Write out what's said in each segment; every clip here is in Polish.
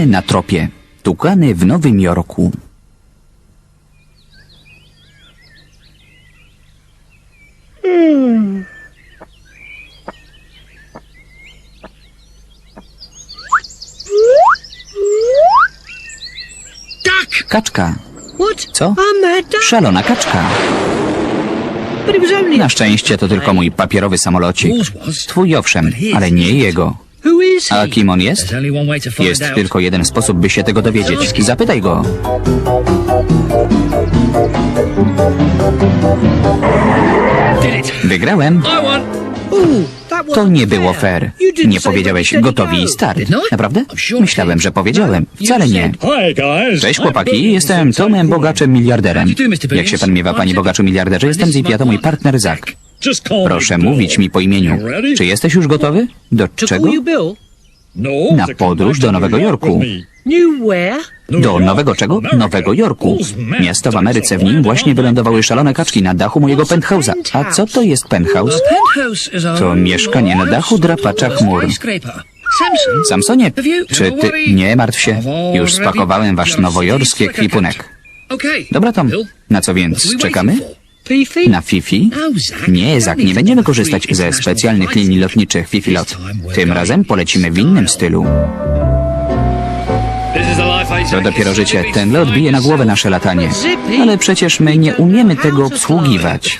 Tukany na tropie. Tukany w Nowym Jorku. Duck! Kaczka. Co? Szalona kaczka. Na szczęście to tylko mój papierowy samolocik. Twój owszem, ale nie jego. A kim on jest? Jest tylko jeden sposób, by się tego dowiedzieć. Zapytaj go. Wygrałem. To nie było fair. Nie powiedziałeś gotowi go. i start. Naprawdę? Myślałem, że powiedziałem. No, Wcale nie. Cześć chłopaki, jestem Tomem Bogaczem miliarderem. Jak się pan miewa, panie Bogaczu miliarderze? Jestem This is Zippy, a to mój partner Zak. Proszę mówić mi po imieniu. Czy jesteś już gotowy? Do czego? No, Na podróż do Nowego Jorku. Do nowego czego? Nowego Jorku. Miasto w Ameryce, w nim właśnie wylądowały szalone kaczki na dachu mojego penthouse'a. A co to jest penthouse? To mieszkanie na dachu drapacza chmur. Samsonie, czy ty... Nie martw się. Już spakowałem wasz nowojorski ekwipunek. Okay. Dobra, Tom. Na co więc? Czekamy? Na Fifi? Zach. Nie, Zak, nie będziemy korzystać ze specjalnych linii lotniczych Fifi Lot. Tym razem polecimy w innym stylu. To dopiero życie. Ten lot bije na głowę nasze latanie. Ale przecież my nie umiemy tego obsługiwać.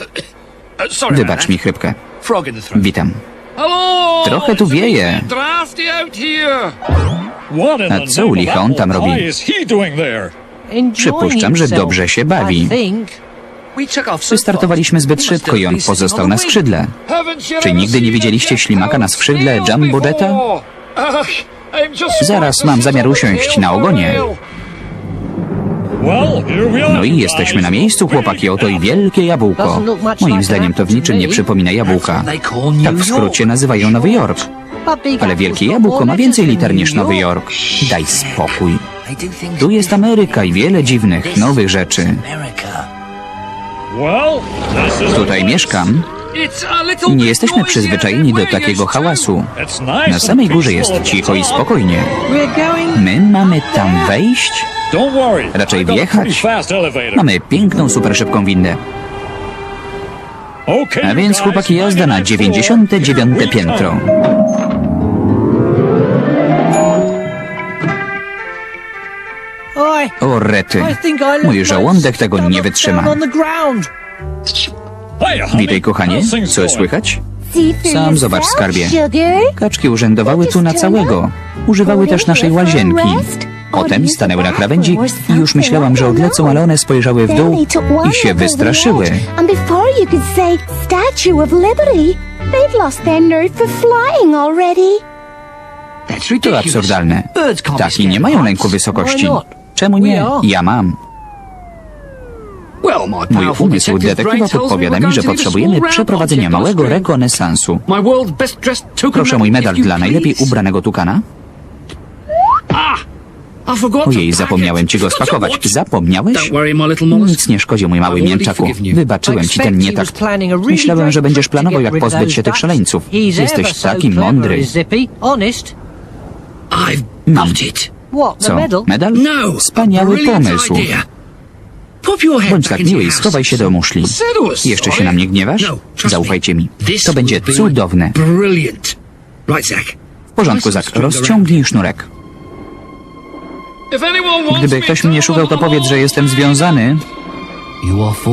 Wybacz mi chrypkę. Witam. Trochę tu wieje. A co u licha on tam robi? Przypuszczam, że dobrze się bawi. Wystartowaliśmy zbyt szybko i on pozostał na skrzydle. Czy nigdy nie widzieliście ślimaka na skrzydle Jumbo Jetta? Zaraz mam zamiar usiąść na ogonie. No i jesteśmy na miejscu, chłopaki, oto i wielkie jabłko. Moim zdaniem to w niczym nie przypomina jabłka. Tak w skrócie nazywają Nowy Jork. Ale wielkie jabłko ma więcej liter niż Nowy. Jork. Daj spokój. Tu jest Ameryka i wiele dziwnych, nowych rzeczy. Tutaj mieszkam. Nie jesteśmy przyzwyczajeni do takiego hałasu. It's nice Na samej górze jest cicho i spokojnie. We're going... My mamy tam wejść? Don't worry. Raczej wjechać. pretty fast elevator. Mamy piękną, super szybką windę. A więc chłopaki jazda na 99 piętro. O rety. Mój żołądek tego nie wytrzyma. Witaj kochanie, co słychać? Sam zobacz skarbie. Kaczki urzędowały tu na całego. Używały też naszej łazienki. Potem stanęły na krawędzi i już myślałam, że odlecą, ale one spojrzały w dół i się wystraszyły. To absurdalne. Ptaki nie mają lęku wysokości. Czemu nie? Ja mam. Mój umysł detektywa podpowiada mi, że potrzebujemy przeprowadzenia małego rekonesansu. Proszę mój medal dla najlepiej ubranego tukana. To Ojej, zapomniałem ci go spakować. Zapomniałeś? Nic nie szkodzi, mój mały mięczaku. Wybaczyłem ci ten nietakt. Myślałem, że będziesz planował, jak pozbyć się tych szaleńców. Jesteś taki mądry. Mam. Co? medal? No. Wspaniały pomysł. Bądź tak miły i schowaj się do muszli. Jeszcze się na mnie gniewasz? No. Zaufajcie mi. To będzie cudowne. W porządku, Zak. Rozciągnij sznurek. Gdyby ktoś mnie szukał, to powiedz, że jestem związany.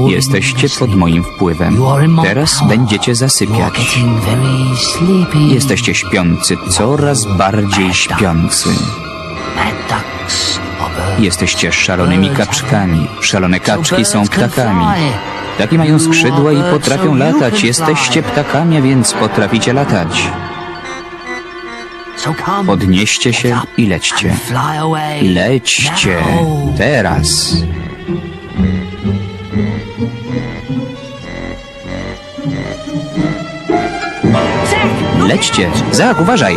Jesteście pod moim wpływem. Teraz będziecie zasypiać. Jesteście śpiący, coraz bardziej śpiący. Jesteście szalonymi kaczkami. Szalone kaczki są ptakami. Ptaki mają skrzydła i potrafią latać. Jesteście ptakami, więc potraficie latać. Podnieście się i lećcie. Lećcie. Teraz. Lećcie. Zak, uważaj.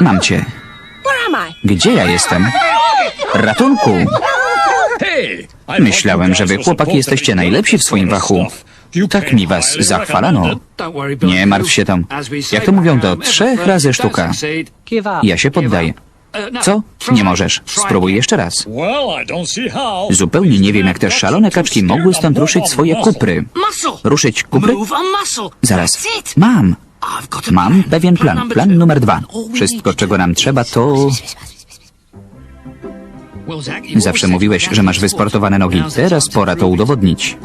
Mam cię. Gdzie ja jestem? Ratunku! Myślałem, że wy chłopaki jesteście najlepsi w swoim fachu. Tak mi was zachwalano. Nie martw się tam. Jak to mówią, to trzech razy sztuka. Ja się poddaję. Co? Nie możesz. Spróbuj jeszcze raz. Zupełnie nie wiem, jak te szalone kaczki mogły stąd ruszyć swoje kupry. Ruszyć kupry? Zaraz. Mam. Mam pewien plan. Plan numer dwa. Wszystko, czego nam trzeba, to... Zawsze mówiłeś, że masz wysportowane nogi. Teraz pora to udowodnić.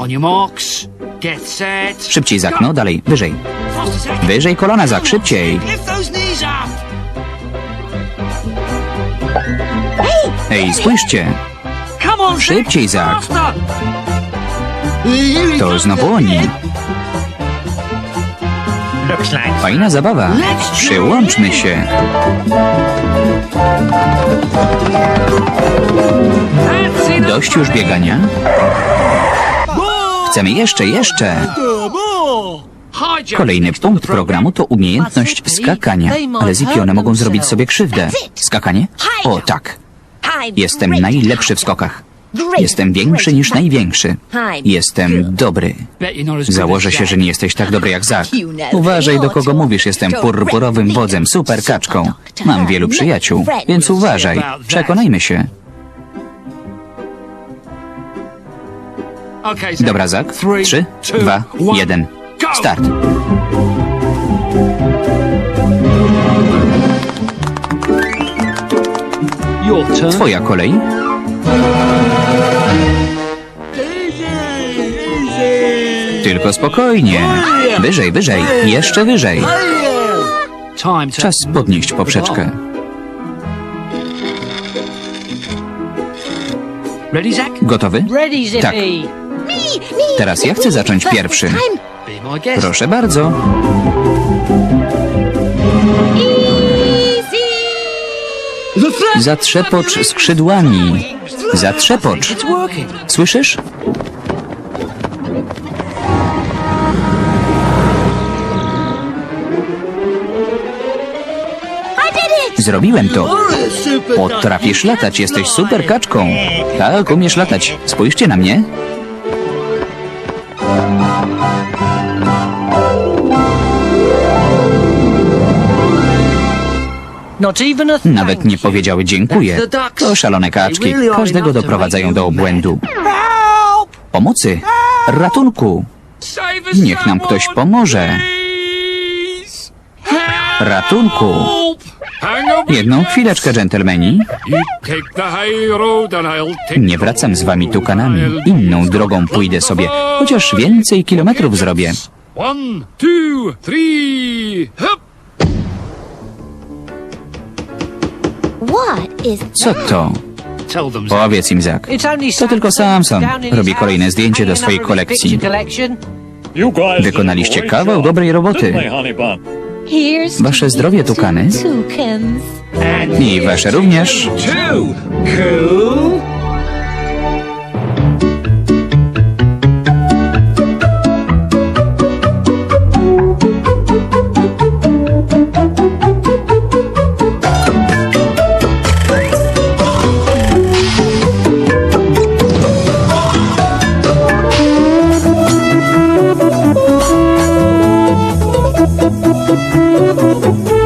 Szybciej, Zak, no dalej, wyżej. Wyżej kolana, Zak, szybciej. Ej, spójrzcie. Szybciej. Faster. To znowu oni. Fajna zabawa. Przyłączmy się. Dość już biegania. Chcemy jeszcze, jeszcze. Kolejny punkt programu to umiejętność skakania. Ale zipione mogą zrobić sobie krzywdę. Skakanie? O, tak. Jestem najlepszy w skokach. Jestem większy niż największy. Jestem dobry. Założę się, że nie jesteś tak dobry jak Zak. Uważaj, do kogo mówisz. Jestem purpurowym wodzem, super kaczką. Mam wielu przyjaciół, więc uważaj. Przekonajmy się. Dobra, Zak. Trzy, dwa, jeden. Start. Twoja kolej. Tylko spokojnie. Wyżej, wyżej. Jeszcze wyżej. Czas podnieść poprzeczkę. Gotowy? Tak. Teraz ja chcę zacząć pierwszy. Be my guest. Proszę bardzo. Zatrzepocz skrzydłami. Zatrzepocz. Słyszysz? Zrobiłem to. Potrafisz latać, jesteś super kaczką. Tak, umiesz latać. Spójrzcie na mnie. Nawet nie powiedziały dziękuję. To szalone kaczki. Każdego doprowadzają do obłędu. Pomocy! Ratunku! Niech nam ktoś pomoże. Ratunku! Jedną chwileczkę, dżentelmeni. Nie wracam z wami tukanami. Inną drogą pójdę sobie. Chociaż więcej kilometrów zrobię. One, two, three, hop! Co to? Powiedz im, Zak. To tylko Samson. Robi kolejne zdjęcie do swojej kolekcji. Wykonaliście kawał dobrej roboty. Wasze zdrowie, tukany. I wasze również. Two. Cool. Música